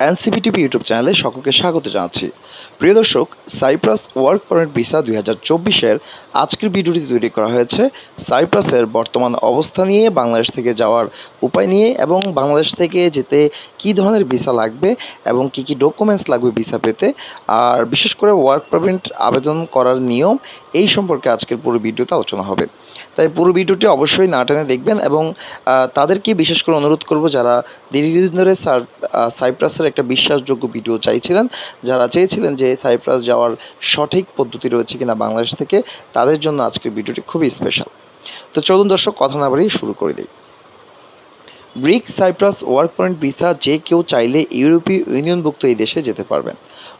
NCP TV YouTube চ্যানেলে সকলকে স্বাগত জানাচ্ছি। প্রিয় দর্শক সাইপ্রাস ওয়ার্ক পারমিট ভিসা দুই হাজার চব্বিশের আজকের ভিডিওটি তৈরি করা হয়েছে সাইপ্রাসের বর্তমান অবস্থা নিয়ে বাংলাদেশ থেকে যাওয়ার উপায় নিয়ে এবং বাংলাদেশ থেকে যেতে কী ধরনের ভিসা লাগবে এবং কী কী ডকুমেন্টস লাগবে ভিসা পেতে। আর বিশেষ করে ওয়ার্ক পারমিট আবেদন করার নিয়ম এই সম্পর্কে আজকের পুরো ভিডিওতে আলোচনা হবে। তাই পুরো ভিডিওটি অবশ্যই না টেনে দেখবেন এবং তাদেরকে বিশেষ করে অনুরোধ করব যারা দীর্ঘদিন ধরে সার আহ, সাইপ্রাসের একটা বিশ্বাসযোগ্য ভিডিও চাইছিলেন। যারা চেয়েছিলেন যে সাইপ্রাস যাওয়ার সঠিক পদ্ধতি রয়েছে কিনা বাংলাদেশ থেকে, তাদের জন্য আজকের ভিডিওটি খুবই স্পেশাল তো চলুন দর্শক, কথা না বাড়িয়ে শুরু করে দিই। Greek Cyprus work point visa যে কেউ চাইলে ইউরোপীয় ইউনিয়নভুক্ত এই দেশে যেতে পারবেন।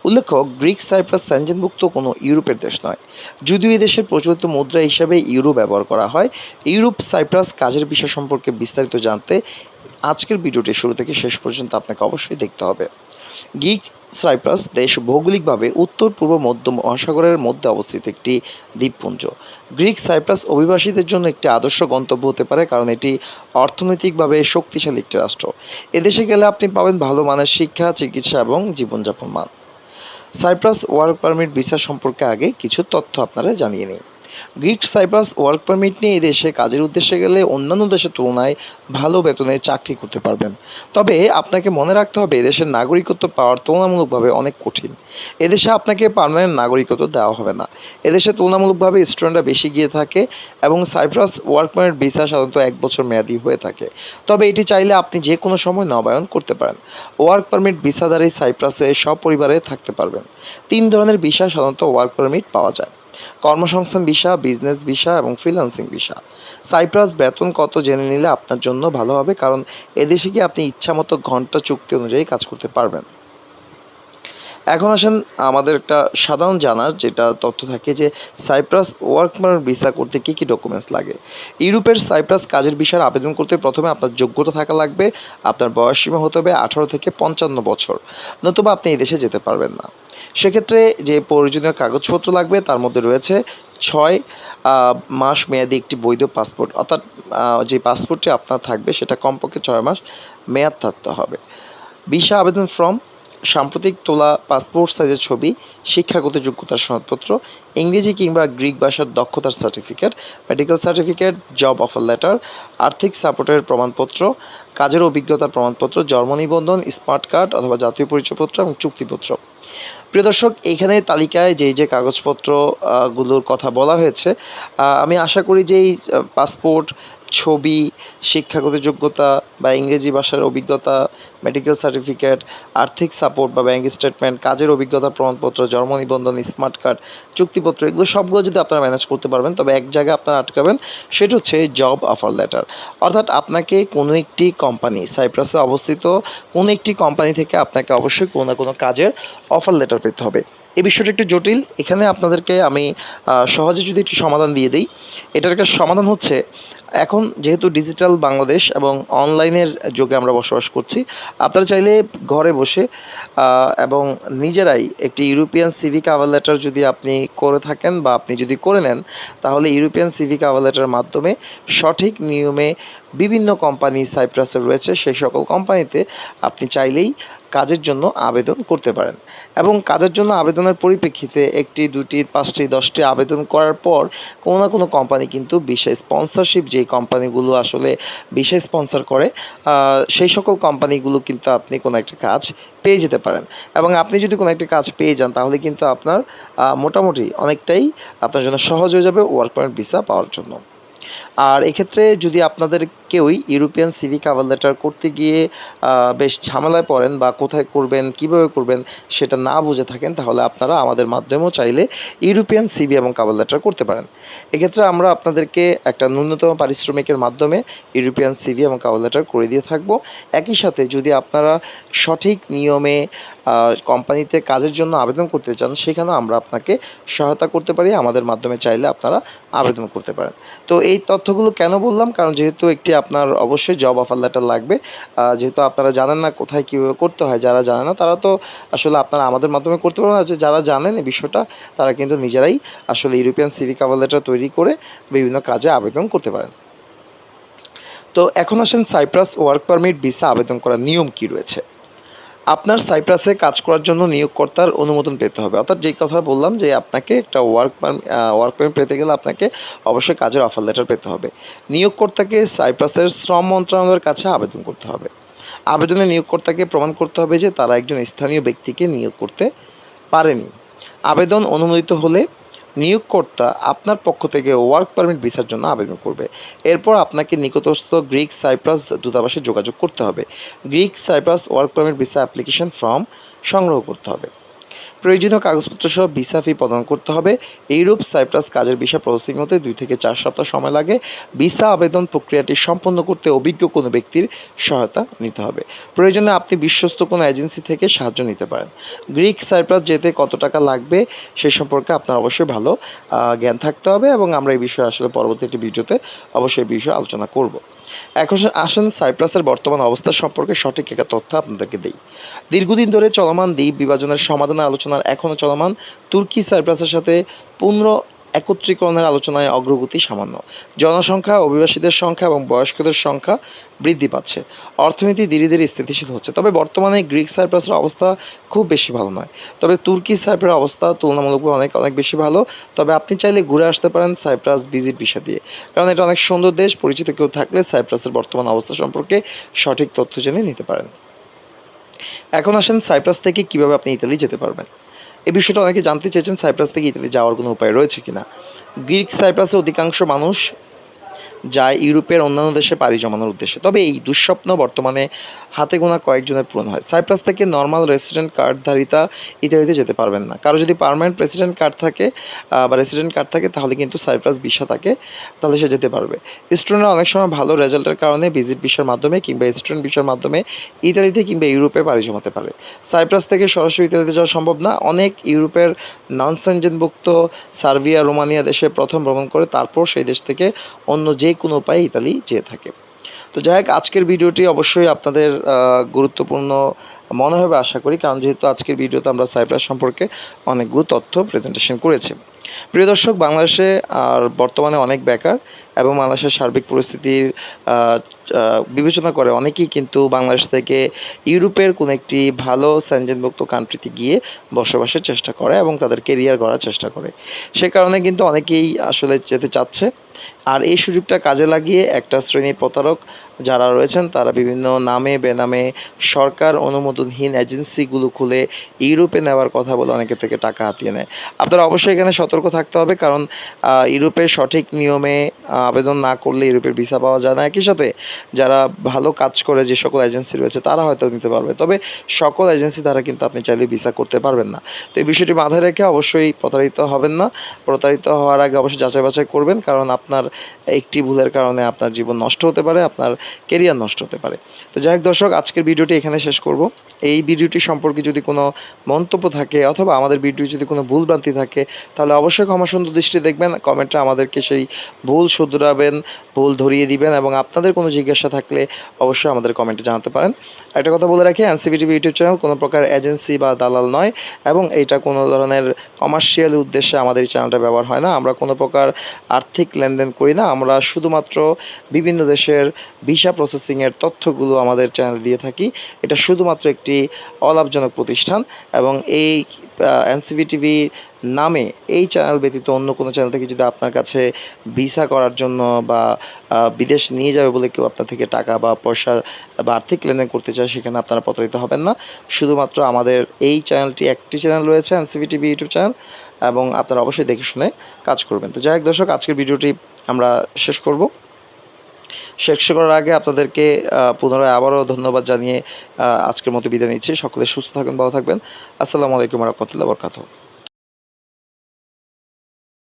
উল্লেখ্য, গ্রিক সাইপ্রাস স্যানজেনভুক্ত কোনো ইউরোপের দেশ নয়। যদিও এই দেশের প্রচলিত মুদ্রা হিসাবে ইউরো ব্যবহার করা হয়, ইউরোপ সাইপ্রাস কাজের বিষয় সম্পর্কে বিস্তারিত জানতে আজকের ভিডিওটি শুরু থেকে শেষ পর্যন্ত আপনাকে অবশ্যই দেখতে হবে। গিক সাইপ্রাস দেশ ভৌগোলিকভাবে উত্তর, পূর্ব মধ্য মহাসাগরের মধ্যে অবস্থিত একটি দ্বীপপুঞ্জ। গ্রিক সাইপ্রাস অভিবাসীদের জন্য একটি আদর্শ গন্তব্য হতে পারে কারণ এটি অর্থনৈতিকভাবে শক্তিশালী একটি রাষ্ট্র। এদেশে গেলে আপনি পাবেন ভালো মানের শিক্ষা, চিকিৎসা এবং জীবনযাপন মান। সাইপ্রাস ওয়ার্ক পারমিট ভিসা সম্পর্কে আগে কিছু তথ্য আপনারা জানিয়ে নিই গ্রিক সাইপ্রাস ওয়ার্ক পারমিট নিয়ে দেশে কাজের উদ্দেশ্যে গেলে অন্যান্য দেশের তুলনায় ভালো বেতনে চাকরি করতে পারবেন। তবে আপনাকে মনে রাখতে হবে, এদেশের নাগরিকত্ব পাওয়ার তুলনামূলকভাবে অনেক কঠিন। এদেশে আপনাকে পার্মানেন্ট নাগরিকত্ব দেওয়া হবে না। এদেশে তুলনামূলকভাবে স্টুডেন্টরা বেশি গিয়ে থাকে এবং সাইপ্রাস ওয়ার্ক পারমিট ভিসা সাধারণত এক বছর মেয়াদি হয়ে থাকে। তবে এটি চাইলে আপনি যে কোনো সময় নবায়ন করতে পারেন। ওয়ার্ক পারমিট ভিসাধারী সাইপ্রাসে সপরিবারে থাকতে পারবেন। তিন ধরনের ভিসা সাধারণত ওয়ার্ক পারমিট পাওয়া যায়। কর্মসংস্থান ভিসা বিজনেস ভিসা এবং ফ্রিল্যান্সিং ভিসা সাইপ্রাস বেতন কত জেনে নিলে আপনার জন্য ভালো হবে? কারণ এদেশে গিয়ে আপনি ইচ্ছামতো ঘণ্টা চুক্তি অনুযায়ী কাজ করতে পারবেন? এখন আসেন আমাদের একটা সাধারণ জানার যেটা তথ্য থাকে যে সাইপ্রাস ওয়ার্ক পারমিট ভিসা করতে কী কী ডকুমেন্টস লাগে? ইউরোপের সাইপ্রাস কাজের বিষয়ে আবেদন করতে প্রথমে আপনার যোগ্যতা থাকা লাগবে, আপনার বয়স সীমা হতে হবে আঠারো থেকে পঞ্চান্ন বছর, নতুবা আপনি এই দেশে যেতে পারবেন না। সেক্ষেত্রে যে প্রয়োজনীয় কাগজপত্র লাগবে তার মধ্যে রয়েছে ছয় মাস মেয়াদি একটি বৈধ পাসপোর্ট, অর্থাৎ যে পাসপোর্টটি আপনার থাকবে সেটা কমপক্ষে ছয় মাস মেয়াদ থাকতে হবে। ভিসা আবেদন ফর্ম সাম্প্রতিক তোলা পাসপোর্ট সাইজের ছবি শিক্ষাগত যোগ্যতার সনদপত্র ইংরেজি কিংবা গ্রিক ভাষার দক্ষতার certificate medical certificate job offer letter আর্থিক সাপোর্টের প্রমাণপত্র কাজের অভিজ্ঞতার প্রমাণপত্র জন্ম নিবন্ধন স্মার্ট কার্ড অথবা জাতীয় পরিচয়পত্র এবং চুক্তিপত্র। প্রিয় দর্শক এইখানে তালিকায় যে যে কাগজপত্র আহ, গুলোর কথা বলা হয়েছে আমি আশা করি যে এই পাসপোর্ট ছবি, শিক্ষাগত যোগ্যতা বা ইংরেজি ভাষার অভিজ্ঞতা মেডিকেল সার্টিফিকেট আর্থিক সাপোর্ট বা ব্যাংক স্টেটমেন্ট কাজের অভিজ্ঞতা, প্রমাণপত্র, জন্ম নিবন্ধন স্মার্ট কার্ড চুক্তিপত্র, এগুলো সবগুলো যদি আপনারা ম্যানেজ করতে পারবেন, তবে এক জায়গায় আপনারা আটকাবেন, সেটা হচ্ছে জব অফার লেটার অর্থাৎ আপনাকে কোনো একটি কোম্পানি সাইপ্রাসে অবস্থিত কোনো একটি কোম্পানি থেকে আপনাকে অবশ্যই কোনো না কোনো কাজের অফার লেটার পেতে হবে। এই বিষয়টা একটু জটিল। এখানে আপনাদেরকে আমি সহজে যদি একটি সমাধান দিয়ে দিই, এটার একটা সমাধান হচ্ছে, এখন যেহেতু ডিজিটাল বাংলাদেশ এবং অনলাইনের যুগে আমরা বসবাস করছি, আপনারা চাইলে ঘরে বসে এবং নিজেরাই একটি ইউরোপিয়ান সিভিক কাভার লেটার যদি আপনি করে থাকেন বা আপনি যদি করে নেন, তাহলে ইউরোপিয়ান সিভিক কাভার লেটারের মাধ্যমে সঠিক নিয়মে বিভিন্ন কোম্পানি সাইপ্রাসে রয়েছে, সেই সকল কোম্পানিতে আপনি চাইলেই কাজের জন্য আবেদন করতে পারেন। এবং কাজের জন্য আবেদনের পরিপ্রেক্ষিতে একটি, দুটি, পাঁচটি, দশটি আবেদন করার পর কোনো না কোনো কোম্পানি কিন্তু বিশেষ স্পন্সরশিপ যেই কোম্পানিগুলো আসলে বিশেষ স্পন্সর করে সেই সকল কোম্পানিগুলো কিন্তু আপনি কোনো একটা কাজ পেয়ে যেতে পারেন। এবং আপনি যদি কোনো একটা কাজ পেয়ে যান, তাহলে কিন্তু আপনার মোটামুটি অনেকটাই আপনার জন্য সহজ হয়ে যাবে ওয়ার্ক পারমিট ভিসা পাওয়ার জন্য। আর এক্ষেত্রে যদি আপনাদের কেউই ইউরোপিয়ান সিভি কাভার লেটার করতে গিয়ে বেশ ঝামেলায় পড়েন বা কোথায় করবেন, কীভাবে করবেন সেটা না বুঝে থাকেন, তাহলে আপনারা আমাদের মাধ্যমেও চাইলে ইউরোপিয়ান সিভি এবং কাভার লেটার করতে পারেন। এক্ষেত্রে আমরা আপনাদেরকে একটা ন্যূনতম পারিশ্রমিকের মাধ্যমে ইউরোপিয়ান সিভি এবং কাভার লেটার করে দিয়ে থাকব। একই সাথে যদি আপনারা সঠিক নিয়মে কোম্পানিতে কাজের জন্য আবেদন করতে চান সেখানেও আমরা আপনাকে সহায়তা করতে পারি। আমাদের মাধ্যমে চাইলে আপনারা আবেদন করতে পারেন। তো এই তথ্যগুলো কেন বললাম? কারণ যেহেতু একটি আপনার অবশ্যই জব অফার লেটার লাগবে। যেহেতু আপনারা জানেন না কোথায় কীভাবে করতে হয়, যারা জানে না তারা তো আসলে আপনারা আমাদের মাধ্যমে করতে পারবেন আর যে যারা জানেন এই বিষয়টা, তারা কিন্তু নিজেরাই আসলে ইউরোপিয়ান সিভি কাভার লেটার তৈরি করে বিভিন্ন কাজে আবেদন করতে পারেন। তো এখন আসেন সাইপ্রাস ওয়ার্ক পারমিট ভিসা আবেদন করার নিয়ম কি রয়েছে? আপনার সাইপ্রাসে কাজ করার জন্য নিয়োগকর্তার অনুমোদন পেতে হবে। অর্থাৎ যেই কথা বললাম যে আপনাকে একটা ওয়ার্ক ওয়ার্ক পারমিট পেতে গেলে আপনাকে অবশ্যই কাজের অফার লেটার পেতে হবে। নিয়োগকর্তাকে সাইপ্রাসের শ্রম মন্ত্রণালয়ের কাছে আবেদন করতে হবে। আবেদনে নিয়োগকর্তাকে প্রমাণ করতে হবে যে তারা একজন স্থানীয় ব্যক্তিকে নিয়োগ করতে পারেনি। আবেদন অনুমোদিত হলে নিয়োগকর্তা আপনার পক্ষ থেকে ওয়ার্ক পারমিট ভিসার জন্য আবেদন করবে। এরপর আপনাকে নিকটস্থ গ্রিক সাইপ্রাস দূতাবাসে যোগাযোগ করতে হবে। Greek Cyprus work permit visa application form সংগ্রহ করতে হবে। প্রয়োজনীয় কাগজপত্র সহ ভিসা ফি প্রদান করতে হবে। এইরূপ সাইপ্রাস কাজের ভিসা প্রসেসিং হতে দুই থেকে চার সপ্তাহ সময় লাগে। ভিসা আবেদন প্রক্রিয়াটি সম্পন্ন করতে অভিজ্ঞ কোনো ব্যক্তির সহায়তা নিতে হবে। প্রয়োজনে আপনি বিশ্বস্ত কোনো এজেন্সি থেকে সাহায্য নিতে পারেন। গ্রিক সাইপ্রাস যেতে কত টাকা লাগবে সে সম্পর্কে আপনার অবশ্যই ভালো জ্ঞান থাকতে হবে এবং আমরা এই বিষয়ে আসলে পরবর্তী একটি ভিডিওতে অবশ্যই এই বিষয়ে আলোচনা করব। এখন আসেন সাইপ্রাসের বর্তমান অবস্থা সম্পর্কে সঠিক একটা তথ্য আপনাদেরকে দেই। দীর্ঘদিন ধরে চলমান দ্বীপ বিভাজনের সমাধানের আলোচনার এখনও চলমান তুর্কি সাইপ্রাসের সাথে পুনর একত্রীকরণের আলোচনায় অগ্রগতি সামান্য। জনসংখ্যা, অভিবাসীদের সংখ্যা এবং বয়স্কদের সংখ্যা বৃদ্ধি পাচ্ছে। অর্থনীতি ধীরে ধীরে স্থিতিশীল হচ্ছে। তবে বর্তমানে গ্রিক সাইপ্রাসের অবস্থা খুব বেশি ভালো নয়। তবে তুর্কি সাইপ্রাসের অবস্থা তুলনামূলকভাবে অনেক অনেক বেশি ভালো। তবে আপনি চাইলে ঘুরে আসতে পারেন সাইপ্রাস ভিজিট ভিসা দিয়ে। কারণ এটা অনেক সুন্দর দেশ, পরিচিত কেউ থাকলে সাইপ্রাসের বর্তমান অবস্থা সম্পর্কে সঠিক তথ্য জেনে নিতে পারেন। এখন আসেন সাইপ্রাস থেকে কীভাবে আপনি ইতালি যেতে পারবেন। এই বিষয়টা অনেকে জানতে চেয়েছেন, সাইপ্রাস থেকে ইতালি যাওয়ার কোনো উপায় রয়েছে কিনা। গ্রিক, সাইপ্রাসের অধিকাংশ মানুষ যায় ইউরোপের অন্যান্য দেশে পাড়ি জমানোর উদ্দেশ্যে। তবে এই দুঃস্বপ্ন বর্তমানে হাতে গোনা কয়েকজনের পূরণ হয়। সাইপ্রাস থেকে নর্মাল রেসিডেন্ট কার্ডধারিতা ইত্যাদিতে যেতে পারবেন না। কারও যদি পার্মানেন্ট প্রেসিডেন্ট কার্ড থাকে বা রেসিডেন্ট কার্ড থাকে, তাহলে কিন্তু সাইপ্রাস ভিসা থাকে, তাহলে সে যেতে পারবে। স্টুডেন্টরা অনেক সময় ভালো রেজাল্টের কারণে ভিজিট ভিসার মাধ্যমে কিংবা স্টুডেন্ট ভিসার মাধ্যমে ইতালিতে কিংবা ইউরোপে পাড়ি জমাতে পারে। সাইপ্রাস থেকে সরাসরি ইতালিতে যাওয়া সম্ভব না। অনেক ইউরোপের নন সেনজেনভুক্ত সার্বিয়া, রোমানিয়া দেশে প্রথম ভ্রমণ করে তারপর সেই দেশ থেকে অন্য যে কোনো উপায়ে ইতালি যেয়ে থাকে। তো যাই হোক, আজকের ভিডিওটি অবশ্যই আপনাদের গুরুত্বপূর্ণ মনে হবে আশা করি, কারণ যেহেতু আজকের ভিডিওতে আমরা সাইপ্রাস সম্পর্কে অনেকগুলো তথ্য প্রেজেন্টেশন করেছি। প্রিয় দর্শক, বাংলাদেশে আর বর্তমানে অনেক বেকার। এবং বাংলাদেশের সার্বিক পরিস্থিতির বিবেচনা করে অনেকেই কিন্তু বাংলাদেশ থেকে ইউরোপের কোনো একটি ভালো স্যানজেনভুক্ত কান্ট্রিতে গিয়ে বসবাসের চেষ্টা করে এবং তাদের কেরিয়ার গড়ার চেষ্টা করে। সে কারণে কিন্তু অনেকেই আসলে যেতে চাচ্ছে। আর এই সুযোগটা কাজে লাগিয়ে একটা শ্রেণির প্রতারক যারা রয়েছেন তারা বিভিন্ন নামে বেনামে সরকার অনুমোদনহীন এজেন্সিগুলো খুলে ইউরোপে নেওয়ার কথা বলে অনেকের থেকে টাকা হাতিয়ে নেয়। আপনারা অবশ্যই এখানে সতর্ক থাকতে হবে কারণ আহ, ইউরোপে সঠিক নিয়মে আবেদন না করলে ইউরোপের ভিসা পাওয়া যায় না। একই সাথে যারা ভালো কাজ করে যে সকল এজেন্সি রয়েছে, তারা হয়তো নিতে পারবে। তবে সকল এজেন্সি দ্বারা কিন্তু আপনি চাইলে ভিসা করতে পারবেন না। তো এই বিষয়টি মাথায় রেখে অবশ্যই প্রতারিত হবেন না। প্রতারিত হওয়ার আগে অবশ্যই যাচাই বাছাই করবেন, কারণ আপনার একটি ভুলের কারণে আপনার জীবন নষ্ট হতে পারে, আপনার কেরিয়ার নষ্ট হতে পারে। তো যাই হোক দর্শক, আজকের ভিডিওটি এখানে শেষ করব। এই ভিডিওটি সম্পর্কে যদি কোনো মন্তব্য থাকে অথবা আমাদের ভিডিও যদি কোনো ভুলভ্রান্তি থাকে, তাহলে অবশ্যই ক্ষমা সুন্দর দৃষ্টি দেখবেন। কমেন্টে আমাদেরকে সেই ভুল শুধরাবেন ভুল ধরিয়ে দিবেন এবং আপনাদের কোনো জিজ্ঞাসা থাকলে অবশ্যই আমাদের কমেন্টে জানাতে পারেন। একটা কথা বলে রাখি এনসিবি টিভি ইউটিউব চ্যানেল কোনো প্রকার এজেন্সি বা দালাল নয় এবং এটা কোনো ধরনের কমার্শিয়াল উদ্দেশ্যে আমাদের এই চ্যানেলটা ব্যবহার হয় না। আমরা কোনো প্রকার আর্থিক লেনদেন করি না। আমরা শুধুমাত্র বিভিন্ন দেশের ভিসা প্রসেসিংয়ের তথ্যগুলো আমাদের চ্যানেলে দিয়ে থাকি। এটা শুধুমাত্র একটি অলাভজনক প্রতিষ্ঠান এবং এই এনসিবি টিভি নামে এই চ্যানেল ব্যতীত অন্য কোনো চ্যানেল থেকে যদি আপনার কাছে ভিসা করার জন্য বা বিদেশ নিয়ে যাবে বলে কেউ আপনার থেকে টাকা বা পয়সা বা আর্থিক লেনদেন করতে চায়, সেখানে আপনারা প্রতারিত হবেন না। শুধুমাত্র আমাদের এই চ্যানেলটি একটি চ্যানেল রয়েছে, এনসিবি টিভি ইউটিউব চ্যানেল এবং আপনারা অবশ্যই দেখে শুনে কাজ করবেন। তো যাই হোক দর্শক, আজকের ভিডিওটি আমরা শেষ করব। শেষ করার আগে আপনাদেরকে পুনরায় আবারও ধন্যবাদ জানিয়ে আজকের মতো বিদায় নিচ্ছি। সকলে সুস্থ থাকবেন ভালো থাকবেন। আসসালামু আলাইকুম রহমতুল্লাহ বরকাত